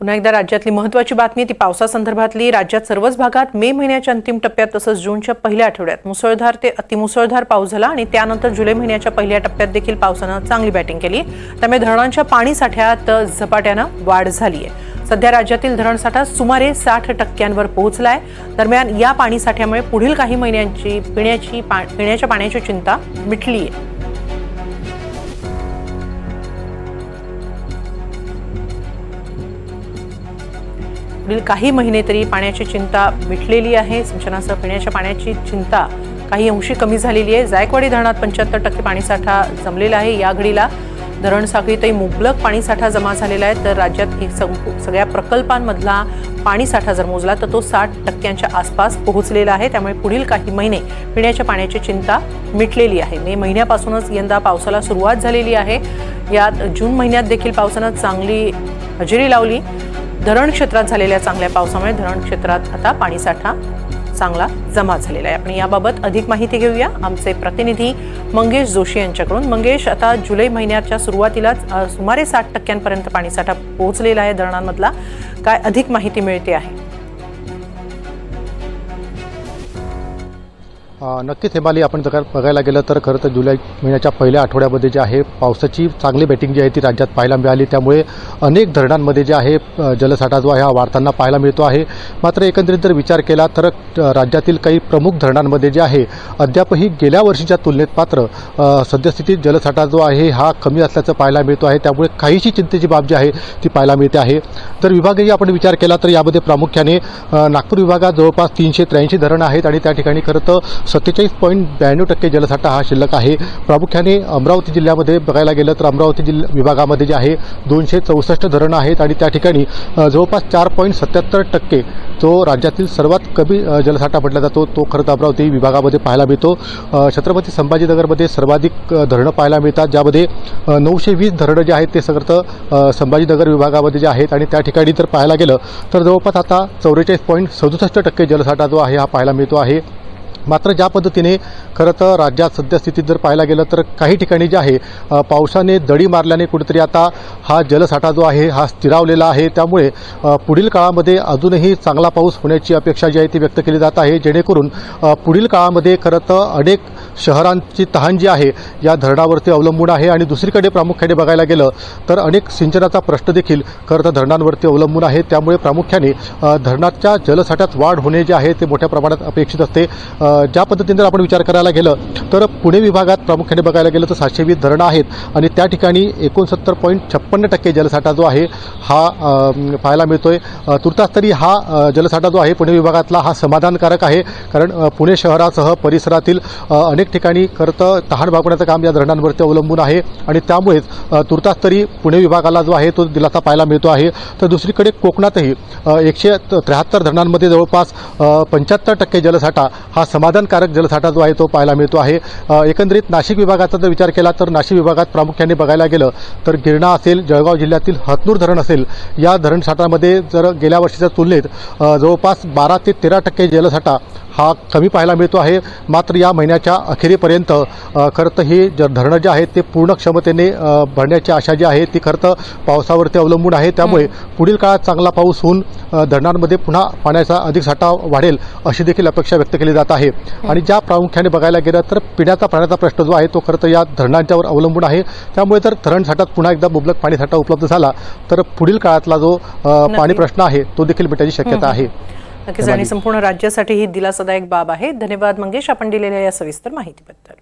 पुन्हा एकदा राज्यातली महत्वाची बातमी ती पावसासंदर्भातली. राज्यात सर्वच भागात मे महिन्याच्या अंतिम टप्प्यात तसंच जूनच्या पहिल्या आठवड्यात मुसळधार ते अतिमुसळधार पाऊस झाला आणि त्यानंतर जुलै महिन्याच्या पहिल्या टप्प्यात देखील पावसानं चांगली बॅटिंग केली. त्यामुळे धरणांच्या पाणी साठ्यात झपाट्यानं वाढ झाली आहे सध्या राज्यातील धरणसाठा सुमारे साठ टक्क्यांवर पोहोचला आहे दरम्यान या पाणी साठ्यामुळे पुढील काही महिन्यांची पिण्याची पा- पिण्याच्या पाण्याची चिंता मिटली आहे पुढील काही महिने तरी पाण्याची चिंता मिटलेली आहे. सिंचनासह पिण्याच्या पाण्याची चिंता काही अंशी कमी झालेली आहे. जायकवाडी धरणात पंच्याहत्तर टक्के पाणीसाठा जमलेला आहे. या घडीला धरण साखळीतही मुबलक पाणीसाठा जमा झालेला आहे. तर राज्यात एक सगळ्या प्रकल्पांमधला पाणीसाठा जर मोजला तर तो साठ टक्क्यांच्या आसपास पोहोचलेला आहे. त्यामुळे पुढील काही महिने पिण्याच्या पाण्याची चिंता मिटलेली आहे. मे महिन्यापासूनच यंदा पावसाला सुरुवात झालेली आहे. यात जून महिन्यात देखील पावसानं चांगली हजेरी लावली. धरण क्षेत्रात झालेल्या चांगल्या पावसामुळे धरण क्षेत्रात आता पाणीसाठा चांगला जमा झालेला आहे. आपण याबाबत अधिक माहिती घेऊया. आमचे प्रतिनिधी मंगेश जोशी यांच्याकडून. मंगेश आता जुलै महिन्याच्या सुरुवातीलाच सुमारे साठ टक्क्यांपर्यंत पाणीसाठा पोहोचलेला आहे धरणांमधला. काय अधिक माहिती मिळते आहे? नक्कीच हेमाली आपण जर बघायला गेलं तर खरं तर जुलै महिन्याच्या पहिल्या आठवड्यामध्ये जे आहे पावसाची चांगली बॅटिंग जी आहे ती राज्यात पाहायला मिळाली. त्यामुळे अनेक धरणांमध्ये जे आहे जलसाठा जो आहे हा वाढताना पाहायला मिळतो आहे. मात्र एकंदरीत जर विचार केला तर राज्यातील काही प्रमुख धरणांमध्ये जे आहे अद्यापही गेल्या वर्षीच्या तुलनेत मात्र सद्यस्थितीत जलसाठा जो आहे हा कमी असल्याचं पाहायला मिळतो आहे. त्यामुळे काहीशी चिंतेची बाब जी आहे ती पाहायला मिळते आहे. तर विभागही आपण विचार केला तर यामध्ये प्रामुख्याने नागपूर विभागात जवळपास तीनशे त्र्याऐंशी धरणं आहेत आणि त्या ठिकाणी खरं तर सत्तेचाळीस पॉईंट ब्याण्णव टक्के जलसाठा हा शिल्लक आहे. प्रामुख्याने अमरावती जिल्ह्यामध्ये बघायला गेलं तर अमरावती जिल्हा विभागामध्ये जे आहे दोनशे चौसष्ट धरणं आहेत आणि त्या ठिकाणी जवळपास चार पॉईंट सत्याहत्तर टक्के जो राज्यातील सर्वात कमी जलसाठा म्हटला जातो तो खरं तर अमरावती विभागामध्ये पाहायला मिळतो. छत्रपती संभाजीनगरमध्ये सर्वाधिक धरणं पाहायला मिळतात ज्यामध्ये नऊशे वीस धरणं जे आहेत ते सगळं संभाजीनगर विभागामध्ये जे आहेत आणि त्या ठिकाणी जर पाहायला गेलं तर जवळपास आता चौवेचाळीस पॉईंट सदुसष्ट टक्के जलसाठा जो आहे हा पाहायला मिळतो आहे. मात्र ज्या पद्धतीने खरं तर राज्यात सद्यस्थितीत जर पाहायला गेलं तर काही ठिकाणी जे आहे पावसाने दडी मारल्याने कुठेतरी आता हा जलसाठा जो आहे हा स्थिरावलेला आहे. त्यामुळे पुढील काळामध्ये अजूनही चांगला पाऊस होण्याची अपेक्षा जी आहे ती व्यक्त केली जात आहे. जेणेकरून पुढील काळामध्ये खरं तर अनेक शहरांची तहान जी आहे या धरणावरती अवलंबून आहे आणि दुसरीकडे प्रामुख्याने बघायला गेलं तर अनेक सिंचनाचा प्रश्न देखील खरं तर धरणांवरती अवलंबून आहे. त्यामुळे प्रामुख्याने धरणाच्या जलसाठ्यात वाढ होणे जे आहे ते मोठ्या प्रमाणात अपेक्षित असते. ज्या पद्धतीने जर आपण विचार करायला गेलं तर पुणे विभागात प्रामुख्याने बघायला गेलं तर सातशे वीस धरणं आहेत आणि त्या ठिकाणी एकोणसत्तर पॉईंट छप्पन्न टक्के जलसाठा जो आहे हा पाहायला मिळतोय. तुर्तास तरी हा जलसाठा जो आहे पुणे विभागातला हा समाधानकारक आहे. कारण पुणे शहरासह परिसरातील अनेक अनेक ठिकाणी खरं तर तहान भागवण्याचं काम या धरणांवरती अवलंबून आहे आणि त्यामुळेच तुर्तास तरी पुणे विभागाला जो आहे तो दिलासा पाहायला मिळतो आहे. तर दुसरीकडे कोकणातही एकशे त्र्याहत्तर धरणांमध्ये जवळपास पंच्याहत्तर टक्के जलसाठा हा समाधानकारक जलसाठा जो आहे तो पाहायला मिळतो आहे. एकंदरीत नाशिक विभागाचा जर विचार केला तर नाशिक विभागात प्रामुख्याने बघायला गेलं तर गिरणा असेल जळगाव जिल्ह्यातील हतनूर धरण असेल या धरणसाठामध्ये जर गेल्या वर्षीच्या तुलनेत जवळपास बारा ते तेरा टक्के जलसाठा हा कमी पाहायला मिळतो आहे. मात्र या महिन्याच्या अखेरीपर्यंत खरं तर हे ज धरणं जे आहेत ते पूर्ण क्षमतेने भरण्याची आशा जी आहे ती खरं तर पावसावरती अवलंबून आहे. त्यामुळे पुढील काळात चांगला पाऊस होऊन धरणांमध्ये पुन्हा पाण्याचा अधिक साठा वाढेल अशी देखील अपेक्षा व्यक्त केली जात आहे. आणि ज्या प्रामुख्याने बघायला गेलं तर पिण्याचा पाण्याचा प्रश्न जो आहे तो खरं तर या धरणांच्यावर अवलंबून आहे. त्यामुळे जर धरण साठात पुन्हा एकदा मुबलक पाणी साठा उपलब्ध झाला तर पुढील काळातला जो पाणी. प्रश्न आहे तो देखील मिटायची शक्यता आहे. नक्कीच आणि संपूर्ण राज्यासाठी ही दिलासादायक बाब आहे. धन्यवाद मंगेश आपण दिलेल्या या सविस्तर माहितीबद्दल.